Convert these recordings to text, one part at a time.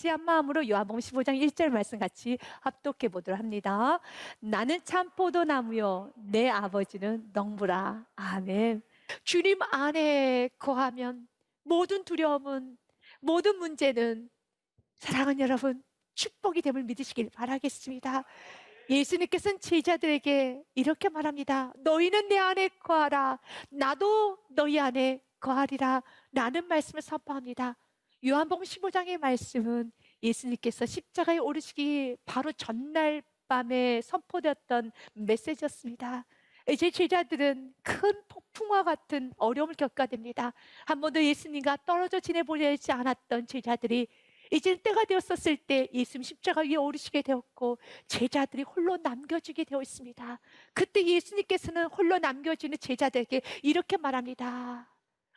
같이 한 마음으로 요한복음 15장 1절 말씀 같이 합독해 보도록 합니다. 나는 참 포도나무요 내 아버지는 농부라. 아멘. 주님 안에 거하면 모든 두려움은 모든 문제는 사랑하는 여러분 축복이 됨을 믿으시길 바라겠습니다. 예수님께서는 제자들에게 이렇게 말합니다. 너희는 내 안에 거하라. 나도 너희 안에 거하리라. 라는 말씀을 선포합니다. 요한복음 15장의 말씀은 예수님께서 십자가에 오르시기 바로 전날 밤에 선포되었던 메시지였습니다. 이제 제자들은 큰 폭풍과 같은 어려움을 겪게 됩니다. 한 번도 예수님과 떨어져 지내보려지 않았던 제자들이 이제 때가 되었었을 때 예수님 십자가 위에 오르시게 되었고 제자들이 홀로 남겨지게 되어 있습니다. 그때 예수님께서는 홀로 남겨지는 제자들에게 이렇게 말합니다.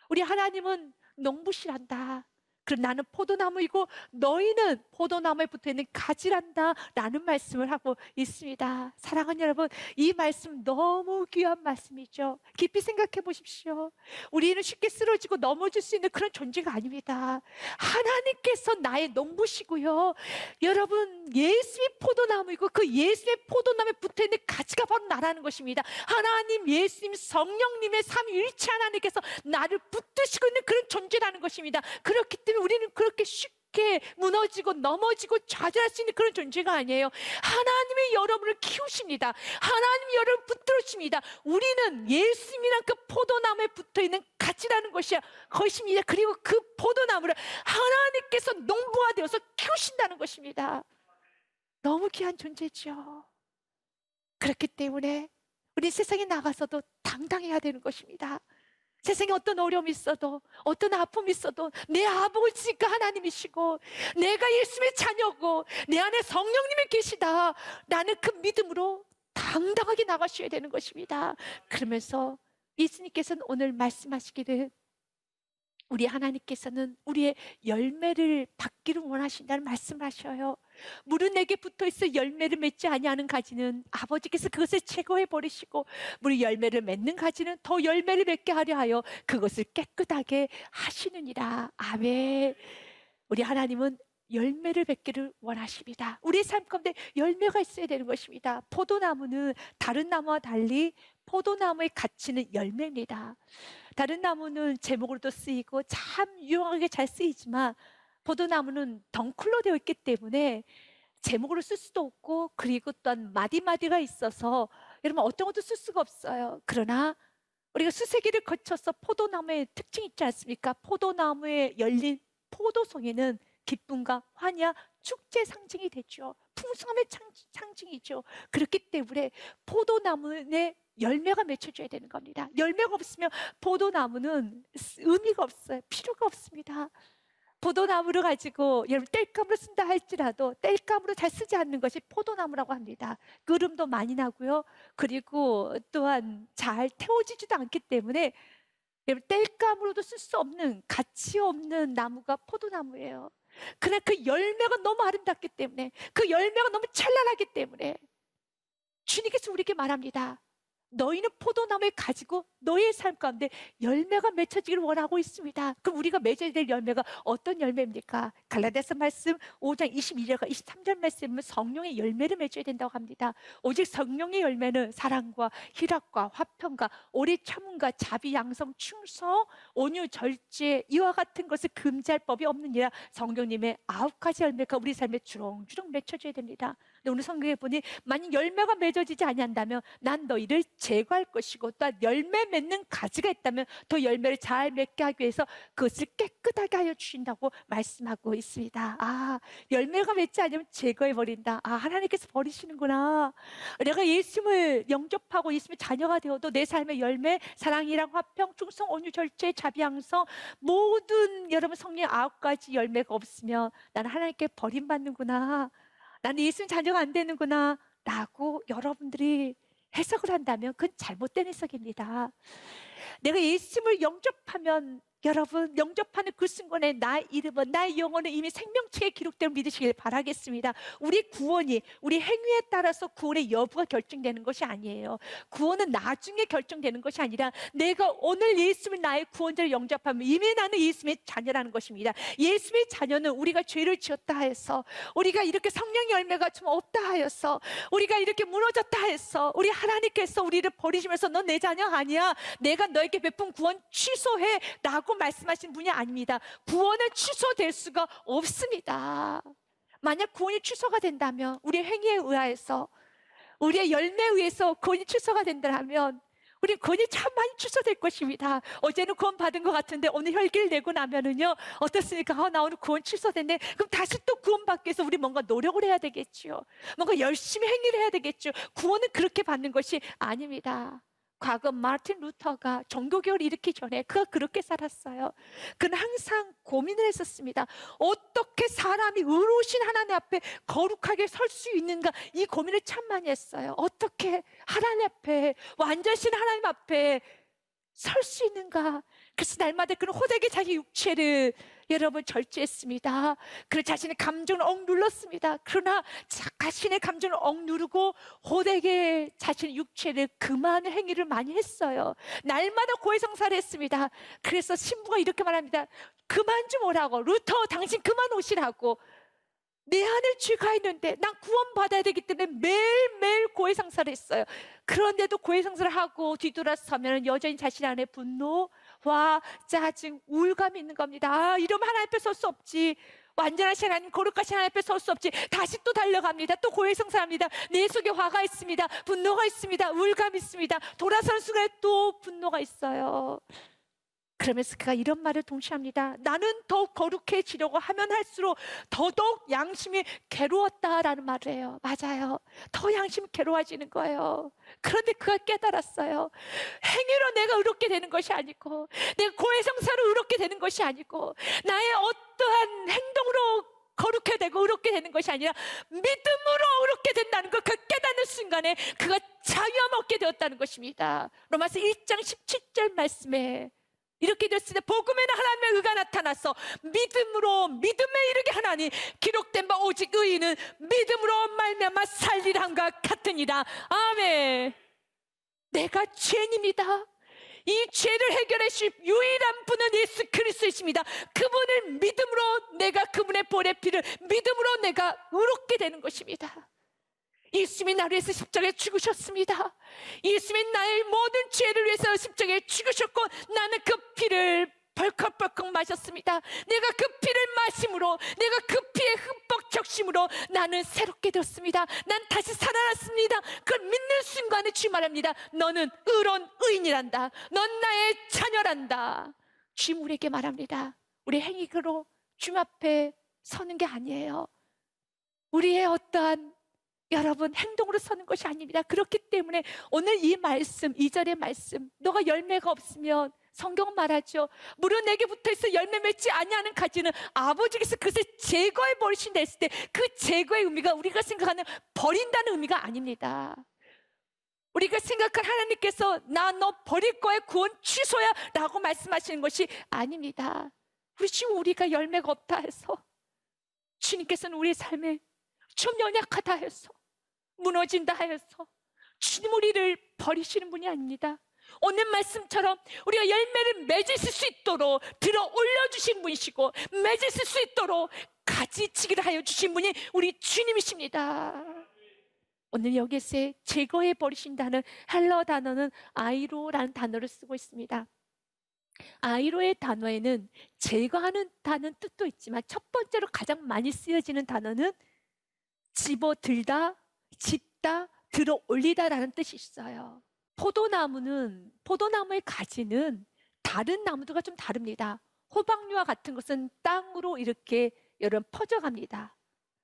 우리 하나님은 농부시란다. 그럼 나는 포도나무이고 너희는 포도나무에 붙어 있는 가지란다 라는 말씀을 하고 있습니다. 사랑하는 여러분, 이 말씀 너무 귀한 말씀이죠. 깊이 생각해 보십시오. 우리는 쉽게 쓰러지고 넘어질 수 있는 그런 존재가 아닙니다. 하나님께서 나의 농부시고요. 여러분, 예수의 포도나무이고 그 예수의 포도나무에 붙어 있는 가지가 바로 나라는 것입니다. 하나님, 예수님, 성령님의 삼위일체 하나님께서 나를 붙드시고 있는 그런 존재라는 것입니다. 그렇기 때문에 우리는 그렇게 쉽게 무너지고 넘어지고 좌절할 수 있는 그런 존재가 아니에요. 하나님의 여러분을 키우십니다. 하나님 여러분 붙들으십니다. 우리는 예수님이란 그 포도나무에 붙어 있는 가지라는 것이야. 것입니다. 그리고 그 포도나무를 하나님께서 농부가 되어서 키우신다는 것입니다. 너무 귀한 존재죠. 그렇기 때문에 우리 세상에 나가서도 당당해야 되는 것입니다. 세상에 어떤 어려움이 있어도 어떤 아픔이 있어도 내 아버지가 하나님이시고 내가 예수의 자녀고 내 안에 성령님이 계시다. 라는 그 믿음으로 당당하게 나가셔야 되는 것입니다. 그러면서 예수님께서는 오늘 말씀하시기를 우리 하나님께서는 우리의 열매를 받기를 원하신다는 말씀을 하셔요 물은 내게 붙어 있어 열매를 맺지 아니하는 가지는 아버지께서 그것을 제거해 버리시고 물이 열매를 맺는 가지는 더 열매를 맺게 하려 하여 그것을 깨끗하게 하시느니라. 아멘. 우리 하나님은 열매를 맺기를 원하십니다. 우리의 삶 가운데 열매가 있어야 되는 것입니다. 포도나무는 다른 나무와 달리 포도나무의 가치는 열매입니다. 다른 나무는 제목으로도 쓰이고 참 유용하게 잘 쓰이지만 포도나무는 덩쿨로 되어 있기 때문에 제목으로 쓸 수도 없고 그리고 또한 마디마디가 있어서 여러분 어떤 것도 쓸 수가 없어요. 그러나 우리가 수세기를 거쳐서 포도나무의 특징이 있지 않습니까? 포도나무에 열린 포도송이는 기쁨과 환희와 축제 상징이 되죠. 풍성함의 상징이죠. 그렇기 때문에 포도나무에 열매가 맺혀져야 되는 겁니다. 열매가 없으면 포도나무는 의미가 없어요. 필요가 없습니다. 포도나무를 가지고 여러분 땔감으로 쓴다 할지라도 땔감으로 잘 쓰지 않는 것이 포도나무라고 합니다. 그름도 많이 나고요. 그리고 또한 잘 태워지지도 않기 때문에 여러분 땔감으로도 쓸 수 없는 가치 없는 나무가 포도나무예요. 그러나 그 열매가 너무 아름답기 때문에 그 열매가 너무 찬란하기 때문에 주님께서 우리에게 말합니다. 너희는 포도나무에 가지고 너희의 삶 가운데 열매가 맺혀지기를 원하고 있습니다. 그럼 우리가 맺어야 될 열매가 어떤 열매입니까? 갈라디아서 말씀 5장 22절과 23절 말씀은 성령의 열매를 맺어야 된다고 합니다. 오직 성령의 열매는 사랑과 희락과 화평과 오래 참음과 자비 양성 충성 온유 절제 이와 같은 것을 금지할 법이 없느니라 성령님의 아홉 가지 열매가 우리 삶에 주렁주렁 맺혀져야 됩니다. 근데 오늘 성경에 보니 만약 열매가 맺어지지 아니한다면 난 너희를 제거할 것이고 또 열매 맺는 가지가 있다면 더 열매를 잘 맺게 하기 위해서 그것을 깨끗하게 하여 주신다고 말씀하고 있습니다. 아 열매가 맺지 않으면 제거해 버린다. 아 하나님께서 버리시는구나. 내가 예수님을 영접하고 예수님의 자녀가 되어도 내 삶의 열매 사랑이랑 화평 충성 온유 절제 자비양성 모든 여러분 성령 아홉 가지 열매가 없으면 나는 하나님께 버림받는구나. 나는 예수님 자녀가 안 되는구나. 라고 여러분들이 해석을 한다면 그건 잘못된 해석입니다. 내가 예수님을 영접하면 여러분 영접하는 그 순간에 나의 이름은 나의 영혼은 이미 생명책에 기록된 믿으시길 바라겠습니다. 우리 구원이 우리 행위에 따라서 구원의 여부가 결정되는 것이 아니에요. 구원은 나중에 결정되는 것이 아니라 내가 오늘 예수를 나의 구원자를 영접하면 이미 나는 예수의 자녀라는 것입니다. 예수의 자녀는 우리가 죄를 지었다 해서 우리가 이렇게 성령 열매가 좀 없다 하여서 우리가 이렇게 무너졌다 해서 우리 하나님께서 우리를 버리시면서 넌 내 자녀 아니야. 내가 너에게 베푼 구원 취소해 라고 말씀하신 분이 아닙니다. 구원은 취소될 수가 없습니다. 만약 구원이 취소가 된다면 우리의 행위에 의하여서 우리의 열매에 의해서 구원이 취소가 된다면 우리 구원이 참 많이 취소될 것입니다. 어제는 구원 받은 것 같은데 오늘 혈기를 내고 나면은요 어떻습니까? 아, 나 오늘 구원 취소됐네. 그럼 다시 또 구원 받기 위해서 우리 뭔가 노력을 해야 되겠죠. 뭔가 열심히 행위를 해야 되겠죠. 구원은 그렇게 받는 것이 아닙니다. 과거 마틴 루터가 종교개혁을 일으키기 전에 그가 그렇게 살았어요. 그는 항상 고민을 했었습니다. 어떻게 사람이 의로우신 하나님 앞에 거룩하게 설 수 있는가 이 고민을 참 많이 했어요. 어떻게 하나님 앞에 완전신 하나님 앞에 설 수 있는가? 그래서 날마다 그는 호되게 자기 육체를 여러분 절제했습니다. 그리고 자신의 감정을 억눌렀습니다. 그러나 자신의 감정을 억누르고 호되게 자신의 육체를 금하는 행위를 많이 했어요. 날마다 고해성사를 했습니다. 그래서 신부가 이렇게 말합니다. 그만 좀 오라고. 루터 당신 그만 오시라고. 내 안에 죄가 있는데 난 구원받아야 되기 때문에 매일매일 고해성사를 했어요. 그런데도 고해성사를 하고 뒤돌아서면 여전히 자신 안에 분노, 화, 짜증, 우울감이 있는 겁니다. 아, 이러면 하나님 앞에 설 수 없지. 완전하신 하나님, 거룩하신 하나님 앞에 설 수 없지. 다시 또 달려갑니다. 또 고해성사합니다. 내 속에 화가 있습니다. 분노가 있습니다. 우울감이 있습니다. 돌아서는 순간에 또 분노가 있어요. 그러면서 그가 이런 말을 동시합니다. 나는 더욱 거룩해지려고 하면 할수록 더더욱 양심이 괴로웠다라는 말을 해요. 맞아요. 더 양심이 괴로워지는 거예요. 그런데 그가 깨달았어요. 행위로 내가 의롭게 되는 것이 아니고, 내가 고해성사로 의롭게 되는 것이 아니고, 나의 어떠한 행동으로 거룩해 되고 의롭게 되는 것이 아니라 믿음으로 의롭게 된다는 걸 그 깨닫는 순간에 그가 자유함 얻게 되었다는 것입니다. 로마서 1장 17절 말씀에 이렇게 됐을 때 복음에는 하나님의 의가 나타나서 믿음으로 믿음에 이르게 하나니 기록된 바 오직 의인은 믿음으로 말미암아 살리란과 같으니라. 아멘. 내가 죄인입니다. 이 죄를 해결해 주실 유일한 분은 예수 그리스도이십니다. 그분을 믿음으로 내가 그분의 볼의 피를 믿음으로 내가 의롭게 되는 것입니다 예수님이 나를 위해서 십자가에 죽으셨습니다. 예수님이 나의 모든 죄를 위해서 십자가에 죽으셨고 나는 그 피를 벌컥벌컥 마셨습니다. 내가 그 피를 마심으로 내가 그 피의 흠뻑 적심으로 나는 새롭게 되었습니다. 난 다시 살아났습니다. 그걸 믿는 순간에 주님 말합니다. 너는 의로운 의인이란다. 넌 나의 자녀란다. 주님 우리에게 말합니다. 우리 행위로 주님 앞에 서는 게 아니에요. 우리의 어떠한 여러분 행동으로 서는 것이 아닙니다. 그렇기 때문에 오늘 이 말씀, 이 절의 말씀, 너가 열매가 없으면 성경 말하죠. 무릇 내게 붙어 있어 열매 맺지 아니하는 가지는 아버지께서 그것을 제거해 버리신다 했을 때 그 제거의 의미가 우리가 생각하는 버린다는 의미가 아닙니다. 우리가 생각한 하나님께서 나 너 버릴 거야 구원 취소야 라고 말씀하시는 것이 아닙니다. 우리 지금 우리가 열매가 없다 해서 주님께서는 우리의 삶에 좀 연약하다 해서 무너진다 하여서 주님 우리를 버리시는 분이 아닙니다. 오늘 말씀처럼 우리가 열매를 맺을 수 있도록 들어 올려주신 분이시고 맺을 수 있도록 가지치기를 하여 주신 분이 우리 주님이십니다. 오늘 여기서 제거해 버리신다는 헬러 단어는 아이로라는 단어를 쓰고 있습니다. 아이로의 단어에는 제거하는 다는 뜻도 있지만 첫 번째로 가장 많이 쓰여지는 단어는 집어들다, 짓다, 들어 올리다라는 뜻이 있어요. 포도나무는 포도나무의 가지는 다른 나무들과 좀 다릅니다. 호박류와 같은 것은 땅으로 이렇게 여러분 퍼져갑니다.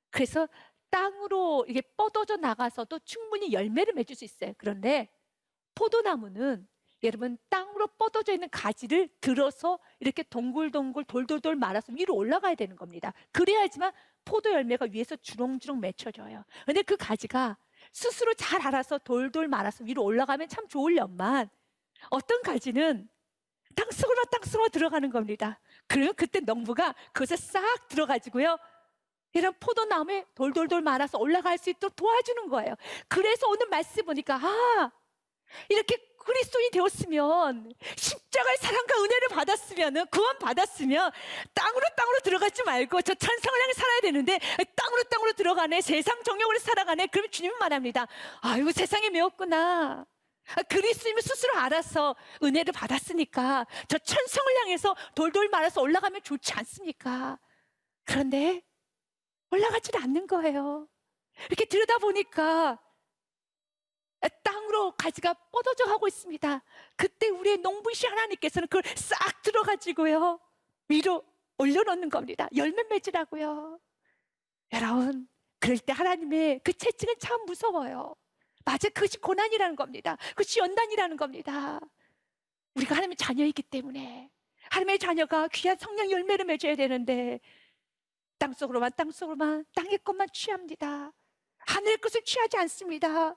그래서 땅으로 이게 뻗어져 나가서도 충분히 열매를 맺을 수 있어요. 그런데 포도나무는 여러분 땅으로 뻗어져 있는 가지를 들어서 이렇게 동글동글 돌돌돌 말아서 위로 올라가야 되는 겁니다. 그래야지만 포도 열매가 위에서 주렁주렁 맺혀져요. 근데 그 가지가 스스로 잘 알아서 돌돌 말아서 위로 올라가면 참 좋으련만 어떤 가지는 땅 속으로 땅 속으로 들어가는 겁니다. 그러면 그때 농부가 그것에 싹 들어가지고요. 이런 포도나무에 돌돌돌 말아서 올라갈 수 있도록 도와주는 거예요. 그래서 오늘 말씀 보니까 아 이렇게 그리스도인이 되었으면 십자가의 사랑과 은혜를 받았으면 구원 받았으면 땅으로 땅으로 들어가지 말고 저 천상을 향해 살아야 되는데 땅으로 땅으로 들어가네 세상 정욕으로 살아가네 그러면 주님은 말합니다 아이고 세상에 매웠구나 아, 그리스도님이 스스로 알아서 은혜를 받았으니까 저 천성을 향해서 돌돌 말아서 올라가면 좋지 않습니까? 그런데 올라가질 않는 거예요. 이렇게 들여다보니까 땅으로 가지가 뻗어져 가고 있습니다. 그때 우리의 농부이신 하나님께서는 그걸 싹 들어가지고요. 위로 올려놓는 겁니다. 열매 맺으라고요. 여러분, 그럴 때 하나님의 그 채찍은 참 무서워요. 맞아, 그것이 고난이라는 겁니다. 그것이 연단이라는 겁니다. 우리가 하나님의 자녀이기 때문에 하나님의 자녀가 귀한 성령 열매를 맺어야 되는데 땅속으로만 땅속으로만 땅의 것만 취합니다. 하늘의 것을 취하지 않습니다.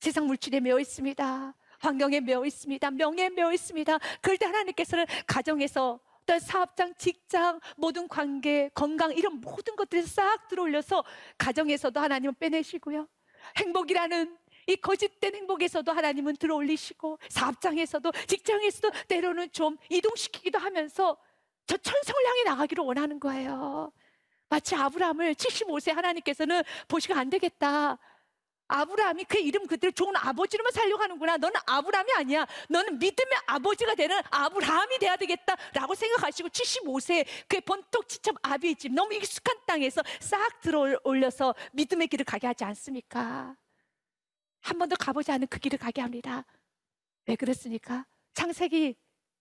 세상 물질에 매어 있습니다. 환경에 매어 있습니다. 명예에 매어 있습니다. 그럴 때 하나님께서는 가정에서 어떤 사업장, 직장, 모든 관계, 건강 이런 모든 것들을 싹 들어올려서 가정에서도 하나님은 빼내시고요. 행복이라는 이 거짓된 행복에서도 하나님은 들어올리시고 사업장에서도 직장에서도 때로는 좀 이동시키기도 하면서 저 천성을 향해 나가기를 원하는 거예요. 마치 아브라함을 75세 하나님께서는 보시고 안 되겠다. 아브라함이 그 이름 그대로 좋은 아버지로만 살려고 하는구나. 너는 아브라함이 아니야. 너는 믿음의 아버지가 되는 아브라함이 돼야 되겠다라고 생각하시고 75세 그 본토 지첩 아비의 집 너무 익숙한 땅에서 싹 들어 올려서 믿음의 길을 가게 하지 않습니까? 한 번도 가보지 않은 그 길을 가게 합니다. 왜 그랬습니까? 창세기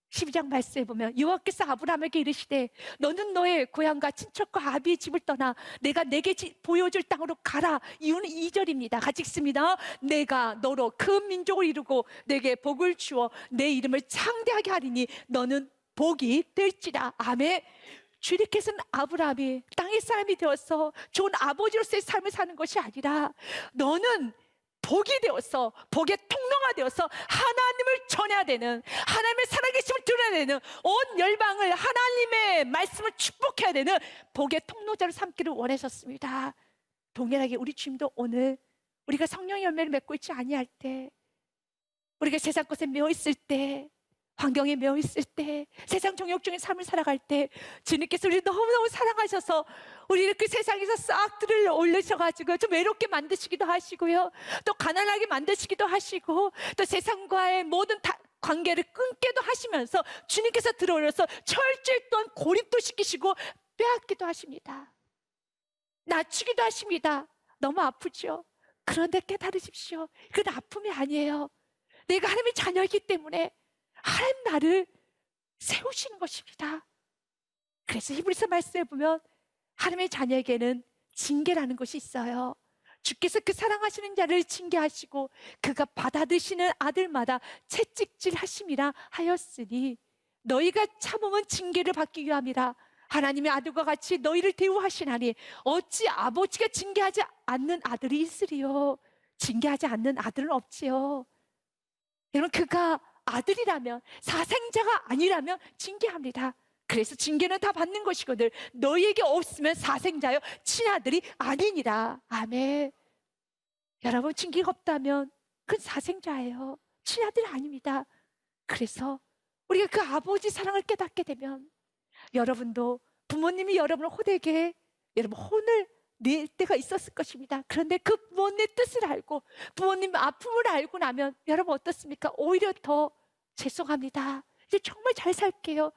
12장 말씀에 보면 여호와께서 아브라함에게 이르시되 너는 너의 고향과 친척과 아비의 집을 떠나 내가 내게 지- 보여줄 땅으로 가라. 이유는 2절입니다. 같이 읽습니다. 내가 너로 큰 민족을 이루고 내게 복을 주어 내 이름을 창대하게 하리니 너는 복이 될지라. 아멘. 주님께서는 아브라함이 땅의 사람이 되어서 좋은 아버지로서의 삶을 사는 것이 아니라 너는 복이 되어서 복의 통로가 되어서 하나님을 전해야 되는 하나님의 살아계심을 드러내는 온 열방을 하나님의 말씀을 축복해야 되는 복의 통로자로 삼기를 원하셨습니다. 동일하게 우리 주님도 오늘 우리가 성령 열매를 맺고 있지 아니할 때 우리가 세상 것에 매어 있을 때 환경에 매어 있을 때 세상 정욕 중에 삶을 살아갈 때 주님께서 우리 너무너무 사랑하셔서 우리를 그 세상에서 싹 들을 올리셔가지고 좀 외롭게 만드시기도 하시고요. 또 가난하게 만드시기도 하시고 또 세상과의 모든 다- 관계를 끊게도 하시면서 주님께서 들어올려서 철저히 또한 고립도 시키시고 빼앗기도 하십니다. 낮추기도 하십니다. 너무 아프죠? 그런데 깨달으십시오. 그건 아픔이 아니에요. 내가 하나님의 자녀이기 때문에 하나님 나를 세우시는 것입니다. 그래서 히브리서 말씀에 보면 하나님의 자녀에게는 징계라는 것이 있어요. 주께서 그 사랑하시는 자를 징계하시고 그가 받아드시는 아들마다 채찍질 하심이라 하였으니 너희가 참음은 징계를 받기 위함이라 하나님의 아들과 같이 너희를 대우하시나니 어찌 아버지가 징계하지 않는 아들이 있으리요 징계하지 않는 아들은 없지요 여러분 그가 아들이라면 사생자가 아니라면 징계합니다. 그래서 징계는 다 받는 것이거든. 너희에게 없으면 사생자요 친아들이 아니니라. 아멘. 여러분 징계가 없다면 그건 사생자예요. 친아들이 아닙니다. 그래서 우리가 그 아버지 사랑을 깨닫게 되면 여러분도 부모님이 여러분을 호되게 여러분 혼을 낼 때가 있었을 것입니다. 그런데 그 부모님의 뜻을 알고 부모님 아픔을 알고 나면 여러분 어떻습니까? 오히려 더 죄송합니다. 이제 정말 잘 살게요.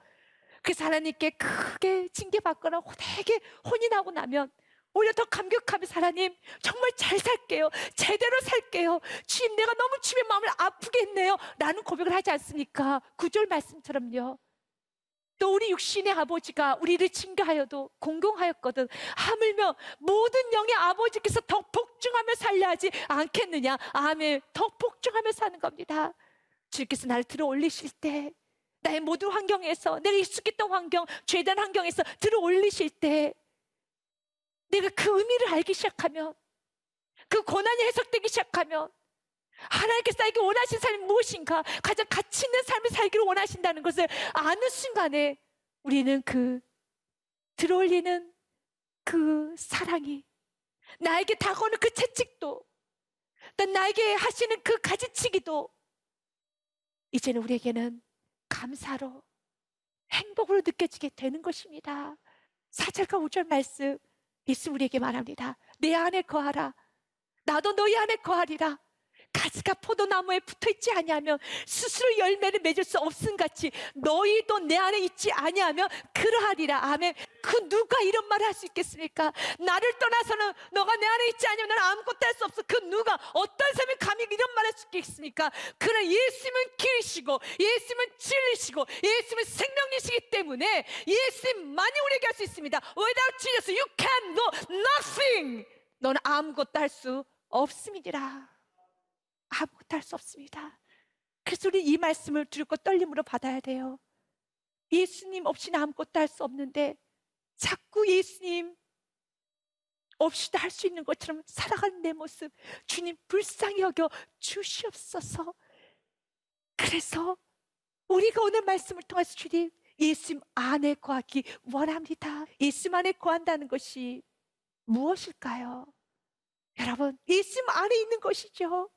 그래서 하나님께 크게 징계받거나 되게 혼이 나고 나면 오히려 더 감격하면서 하나님 정말 잘 살게요. 제대로 살게요. 주님 내가 너무 주님의 마음을 아프게 했네요. 라는 고백을 하지 않습니까? 구절 말씀처럼요. 또 우리 육신의 아버지가 우리를 징계하여도 공경하였거든 하물며 모든 영의 아버지께서 더 복종하며 살려 하지 않겠느냐 아멘 더 복종하며 사는 겁니다 주께서 나를 들어 올리실 때 나의 모든 환경에서 내가 익숙했던 환경 죄된 환경에서 들어 올리실 때 내가 그 의미를 알기 시작하면 그 고난이 해석되기 시작하면 하나님께서 나에게 원하신 삶이 무엇인가? 가장 가치 있는 삶을 살기를 원하신다는 것을 아는 순간에 우리는 그 들어올리는 그 사랑이 나에게 다가오는 그 채찍도 또 나에게 하시는 그 가지치기도 이제는 우리에게는 감사로 행복으로 느껴지게 되는 것입니다. 4절과 5절 말씀 예수 우리에게 말합니다. 내 안에 거하라. 나도 너희 안에 거하리라. 가지가 포도나무에 붙어 있지 아니하면 스스로 열매를 맺을 수 없음 같이 너희도 내 안에 있지 아니하면 그러하리라. 아멘. 그 누가 이런 말을 할 수 있겠습니까? 나를 떠나서는 너가 내 안에 있지 아니하면 나는 아무것도 할 수 없어. 그 누가 어떤 사람이 감히 이런 말을 할 수 있겠습니까? 그러나 예수님은 길이시고 예수님은 진리시고 예수님은 생명이시기 때문에 예수님만이 우리에게 할 수 있습니다. Without Jesus you can do nothing. 너는 아무것도 할 수 없음이니라 아무것도 할 수 없습니다. 그래서 우리 이 말씀을 두렵고 떨림으로 받아야 돼요. 예수님 없이는 아무것도 할 수 없는데 자꾸 예수님 없이도 할 수 있는 것처럼 살아가는 내 모습 주님 불쌍히 여겨 주시옵소서. 그래서 우리가 오늘 말씀을 통해서 주님 예수님 안에 거하기 원합니다. 예수님 안에 거한다는 것이 무엇일까요? 여러분, 예수님 안에 있는 것이죠.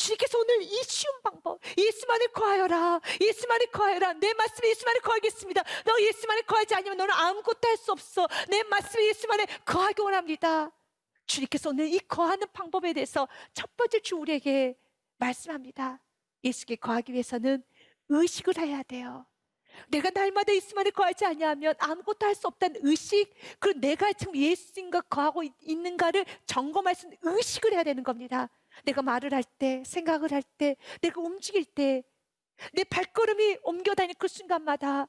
주님께서 오늘 이 쉬운 방법 예수만에 거하여라 예수만에 거하여라 내 말씀에 예수만에 거하겠습니다. 너 예수만에 거하지 않으면 너는 아무것도 할 수 없어. 내 말씀에 예수만에 거하기 원합니다. 주님께서 오늘 이 거하는 방법에 대해서 첫 번째 주 우리에게 말씀합니다. 예수께 거하기 위해서는 의식을 해야 돼요. 내가 날마다 예수만에 거하지 아니하면 아무것도 할 수 없다는 의식 그리고 내가 지금 예수님과 거하고 있- 있는가를 점검할 수 있는 의식을 해야 되는 겁니다 내가 말을 할 때, 생각을 할 때, 내가 움직일 때, 내 발걸음이 옮겨 다니는 그 순간마다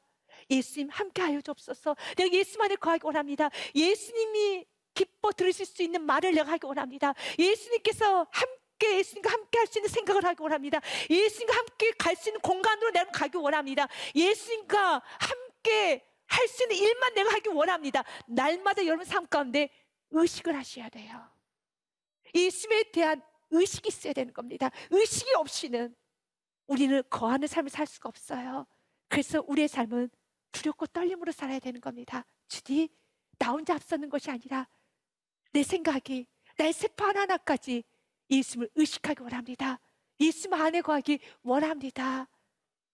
예수님 함께 하여 주옵소서. 내가 예수님 안에 거하기 원합니다. 예수님이 기뻐 들으실 수 있는 말을 내가 하기 원합니다. 예수님께서 함께 예수님과 함께 할 수 있는 생각을 하기 원합니다. 예수님과 함께 갈 수 있는 공간으로 내가 가기 원합니다. 예수님과 함께 할 수 있는 일만 내가 하기 원합니다. 날마다 여러분 삶 가운데 의식을 하셔야 돼요. 예수님에 대한 의식이 있어야 되는 겁니다. 의식이 없이는 우리는 거하는 삶을 살 수가 없어요. 그래서 우리의 삶은 두렵고 떨림으로 살아야 되는 겁니다. 주디, 나 혼자 앞서는 것이 아니라 내 생각이, 나의 세포 하나하나까지 예수님을 의식하기 원합니다. 예수님 안에 거하기 원합니다.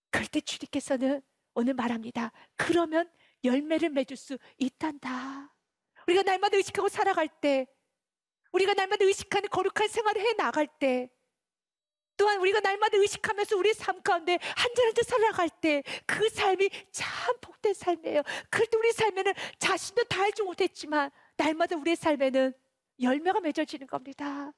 그럴 때 주님께서는 오늘 말합니다. 그러면 열매를 맺을 수 있단다. 우리가 날마다 의식하고 살아갈 때 우리가 날마다 의식하는 거룩한 생활을 해 나갈 때 또한 우리가 날마다 의식하면서 우리의 삶 가운데 한절 한절 살아갈 때 그 삶이 참 복된 삶이에요. 그럴 때 우리 삶에는 자신도 다 알지 못했지만 날마다 우리의 삶에는 열매가 맺어지는 겁니다.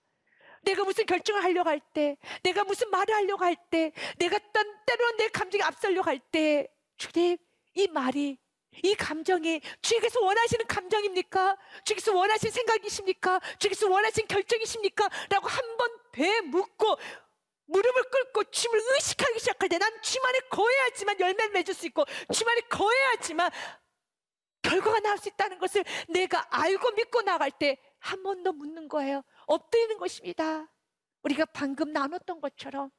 내가 무슨 결정을 하려고 할 때, 내가 무슨 말을 하려고 할 때, 내가 딴 때로는 내 감정이 앞서려고 할 때, 주님, 이 말이 이 감정이 주께서 원하시는 감정입니까? 주께서 원하시는 생각이십니까? 주께서 원하시는 결정이십니까? 라고 한 번 배 묻고 무릎을 꿇고 주님을 의식하기 시작할 때 난 주만에 거해야지만 열매를 맺을 수 있고 주만에 거해야지만 결과가 나올 수 있다는 것을 내가 알고 믿고 나갈 때 한 번 더 묻는 거예요. 엎드리는 것입니다. 우리가 방금 나눴던 것처럼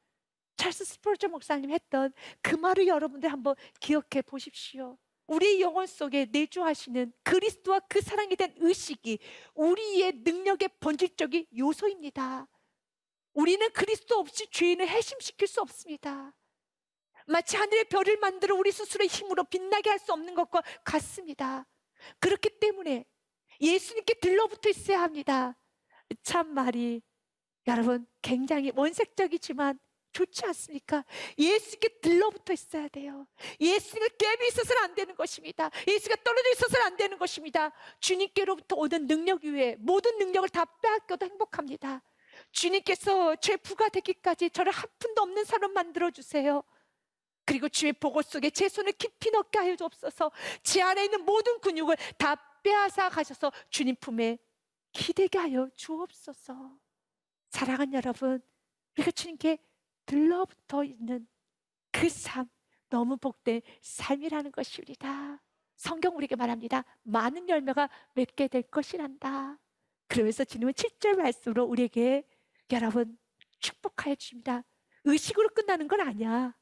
찰스 스포르저 목사님 했던 그 말을 여러분들 한번 기억해 보십시오. 우리 영혼 속에 내주하시는 그리스도와 그 사랑에 대한 의식이 우리의 능력의 본질적인 요소입니다. 우리는 그리스도 없이 죄인을 해심시킬 수 없습니다. 마치 하늘의 별을 만들어 우리 스스로의 힘으로 빛나게 할 수 없는 것과 같습니다. 그렇기 때문에 예수님께 들러붙어 있어야 합니다. 참 말이 여러분 굉장히 원색적이지만 좋지 않습니까? 예수께 들러붙어 있어야 돼요. 예수가 갭이 있어서는 안 되는 것입니다. 예수가 떨어져 있어서는 안 되는 것입니다. 주님께로부터 오는 능력 위에 모든 능력을 다 빼앗겨도 행복합니다. 주님께서 죄 부가 되기까지 저를 한 푼도 없는 사람 만들어 주세요. 그리고 주의 보고 속에 제 손을 깊이 넣게 하여 주옵소서. 제 안에 있는 모든 근육을 다 빼앗아 가셔서 주님 품에 기대게 하여 주옵소서. 사랑하는 여러분, 우리가 주님께 들러붙어 있는 그 삶, 너무 복된 삶이라는 것입니다. 성경 우리에게 말합니다. 많은 열매가 맺게 될 것이란다. 그러면서 주님은 7절 말씀으로 우리에게 여러분 축복하여 주십니다. 의식으로 끝나는 건 아니야.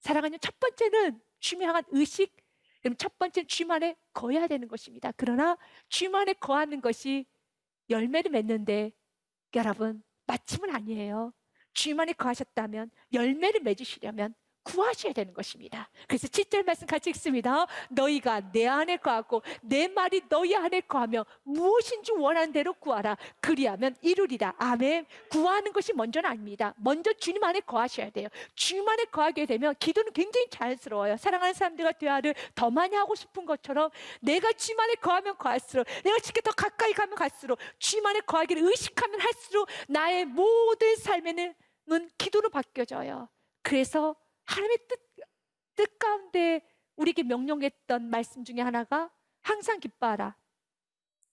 사랑하는 첫 번째는 주님 향한 의식. 그럼 첫 번째는 주님 안에 거해야 되는 것입니다. 그러나 주님 안에 거하는 것이 열매를 맺는데 여러분 마침은 아니에요. 주님 안에 거하셨다면 열매를 맺으시려면 구하셔야 되는 것입니다. 그래서 7절 말씀 같이 읽습니다. 너희가 내 안에 거하고 내 말이 너희 안에 거하며 무엇인지 원하는 대로 구하라. 그리하면 이루리라. 아멘. 구하는 것이 먼저는 아닙니다. 먼저 주님 안에 거하셔야 돼요. 주님 안에 거하게 되면 기도는 굉장히 자연스러워요. 사랑하는 사람들과 대화를 더 많이 하고 싶은 것처럼 내가 주님 안에 거하면 거할수록 내가 주께 더 가까이 가면 갈수록 주님 안에 거하기를 의식하면 할수록 나의 모든 삶에는 기도로 바뀌어져요. 그래서 하나님의 뜻, 뜻 가운데 우리에게 명령했던 말씀 중에 하나가 항상 기뻐하라.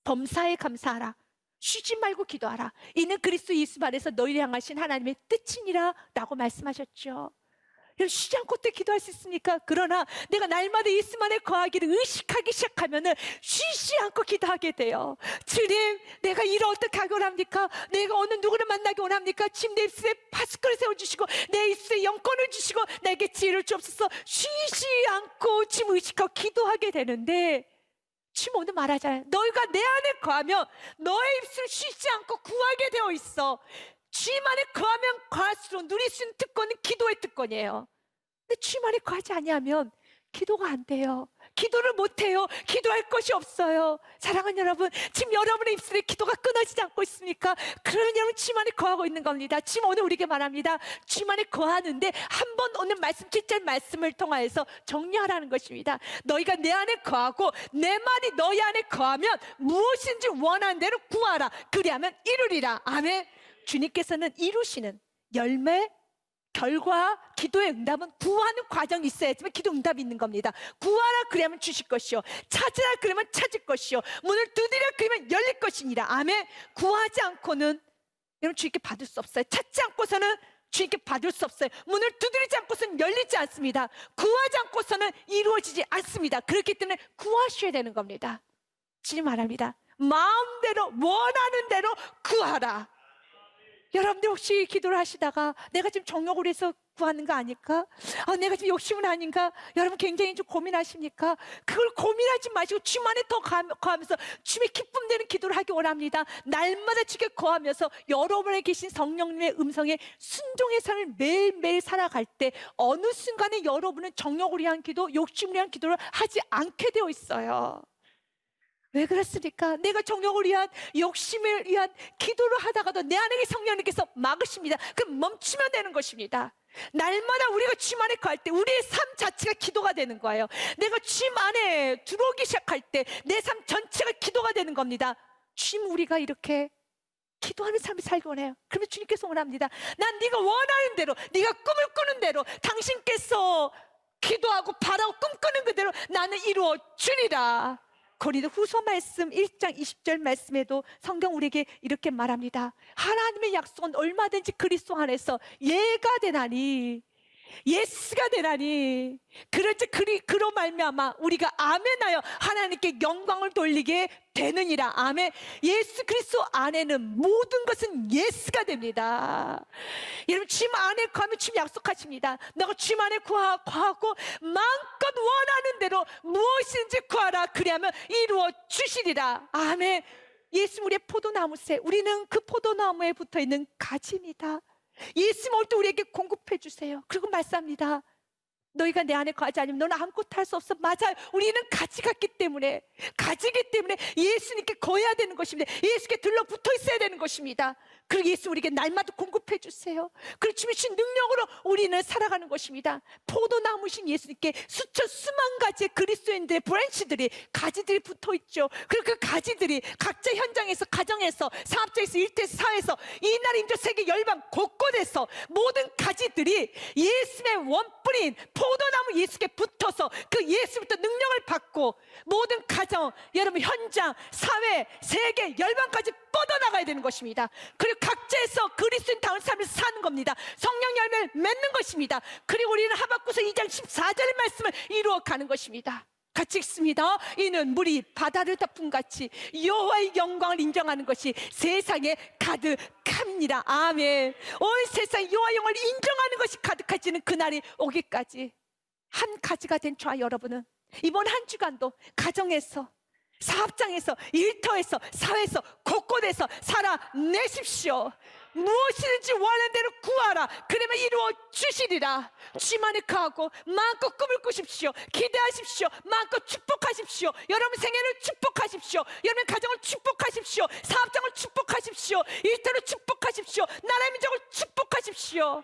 범사에 감사하라. 쉬지 말고 기도하라. 이는 그리스도 예수 안에서 너희를 향하신 하나님의 뜻이니라 라고 말씀하셨죠. 쉬지 않고 때 기도할 수 있습니까? 그러나 내가 날마다 예수만에 거하기를 의식하기 시작하면은 쉬지 않고 기도하게 돼요. 주님, 내가 일을 어떻게 하기 원합니까? 내가 어느 누구를 만나기 원합니까? 내 입술에 파스크를 세워주시고 내 입술에 영권을 주시고 내게 지혜를 주옵소서 쉬지 않고 지금 의식하고 기도하게 되는데 지금 오늘 말하잖아요. 너희가 내 안에 거하면 너의 입술 쉬지 않고 구하게 되어 있어. 주님 안에 거하면 거할수록 누릴 수 있는 특권은 기도의 특권이에요. 근데 주님 안에 거하지 아니하면 기도가 안 돼요. 기도를 못 해요. 기도할 것이 없어요. 사랑하는 여러분, 지금 여러분의 입술에 기도가 끊어지지 않고 있습니까? 그러면 여러분 주님 안에 거하고 있는 겁니다. 지금 오늘 우리에게 말합니다. 주님 안에 거하는데 한 번 오늘 말씀 7절 말씀을 통하여서 정리하라는 것입니다. 너희가 내 안에 거하고 내 말이 너희 안에 거하면 무엇인지 원하는 대로 구하라. 그리하면 이루리라. 아멘. 주님께서는 이루시는 열매, 결과, 기도의 응답은 구하는 과정이 있어야지만 기도 응답이 있는 겁니다. 구하라 그러면 주실 것이요. 찾으라 그러면 찾을 것이요. 문을 두드려 그러면 열릴 것이니라. 아멘. 구하지 않고는 여러분 주님께 받을 수 없어요. 찾지 않고서는 주님께 받을 수 없어요. 문을 두드리지 않고서는 열리지 않습니다. 구하지 않고서는 이루어지지 않습니다. 그렇기 때문에 구하셔야 되는 겁니다. 주님 말합니다. 마음대로 원하는 대로 구하라. 여러분들 혹시 기도를 하시다가 내가 지금 정욕을 해서 구하는 거 아닐까? 아, 내가 지금 욕심은 아닌가? 여러분 굉장히 좀 고민하십니까? 그걸 고민하지 마시고 주님 안에 더 거하면서 주님의 기쁨 되는 기도를 하기 원합니다. 날마다 주께 거하면서 여러분에 계신 성령님의 음성에 순종의 삶을 매일매일 살아갈 때 어느 순간에 여러분은 정욕을 위한 기도, 욕심을 위한 기도를 하지 않게 되어 있어요. 왜 그렇습니까? 내가 정욕을 위한 욕심을 위한 기도를 하다가도 내 안에 성령님께서 막으십니다. 그럼 멈추면 되는 것입니다. 날마다 우리가 주님 안에 갈때 우리의 삶 자체가 기도가 되는 거예요. 내가 주님 안에 들어오기 시작할 때 내 삶 전체가 기도가 되는 겁니다. 주님 우리가 이렇게 기도하는 삶을 살기 원해요. 그러면 주님께서 원합니다. 난 네가 원하는 대로, 네가 꿈을 꾸는 대로, 당신께서 기도하고 바라고 꿈꾸는 그대로 나는 이루어 주리라. 고린도 후서 말씀 1장 20절 말씀에도 성경 우리에게 이렇게 말합니다. 하나님의 약속은 얼마든지 그리스도 안에서 예가 되나니 예스가 되나니. 그럴지 그리 그로 말미암아 우리가 아멘하여 하나님께 영광을 돌리게 되느니라. 아멘. 예수 그리스도 안에는 모든 것은 예스가 됩니다. 여러분 주님 안에 거하면 주님 약속하십니다. 너가 주님 안에 구하, 구하고 마음껏 원하는 대로 무엇인지 구하라. 그리하면 이루어 주시리라. 아멘. 예수 우리의 포도나무새. 우리는 그 포도나무에 붙어 있는 가지입니다 예수 올때 우리에게 공급해 주세요. 그리고 말씀합니다. 너희가 내 안에 거하지 않으면 너는 아무것도 할 수 없어. 맞아요. 우리는 가지 같기 때문에, 가지기 때문에 예수님께 거해야 되는 것입니다. 예수께 들러붙어 있어야 되는 것입니다. 그리고 예수 우리에게 날마다 공급해 주세요. 그리고 주신 능력으로 우리는 살아가는 것입니다. 포도나무신 예수님께 수천 수만 가지의 그리스도인들의 브랜치들이 가지들이 붙어 있죠. 그리고 그 가지들이 각자 현장에서 가정에서 사업장에서 일대에서 사회에서 이 나라 인도 세계 열방 곳곳에서 모든 가지들이 예수의 원뿌린 포도나무 예수께 붙어서 그 예수부터 능력을 받고 모든 가정 여러분 현장 사회 세계 열방까지 뻗어나가야 되는 것입니다. 그리고 각자에서 그리스도인 다운 삶을 사는 겁니다. 성령 열매를 맺는 것입니다. 그리고 우리는 하박구서 2장 14절의 말씀을 이루어 가는 것입니다. 같이 읽습니다. 이는 물이 바다를 덮은 같이 여호와의 영광을 인정하는 것이 세상에 참이니라. 아멘. 온 세상 여호와 영을 인정하는 것이 가득해지는 그날이 오기까지 한 가지가 된 저와 여러분은 이번 한 주간도 가정에서 사업장에서 일터에서 사회에서 곳곳에서 살아내십시오. 무엇이든지 원하는 대로 구하라. 그러면 이루어 주시리라. 주만을 가고 마음껏 꿈을 꾸십시오. 기대하십시오. 마음껏 축복하십시오. 여러분 생애를 축복하십시오. 여러분 가정을 축복하십시오. 사업장을 축복하십시오. 일터를 축복하십시오. 나라 민족을 축복하십시오.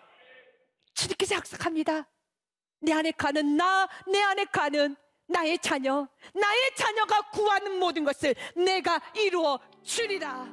주님께서 약속합니다. 내 안에 가는 나, 내 안에 가는 나의 자녀, 나의 자녀가 구하는 모든 것을 내가 이루어 주리라.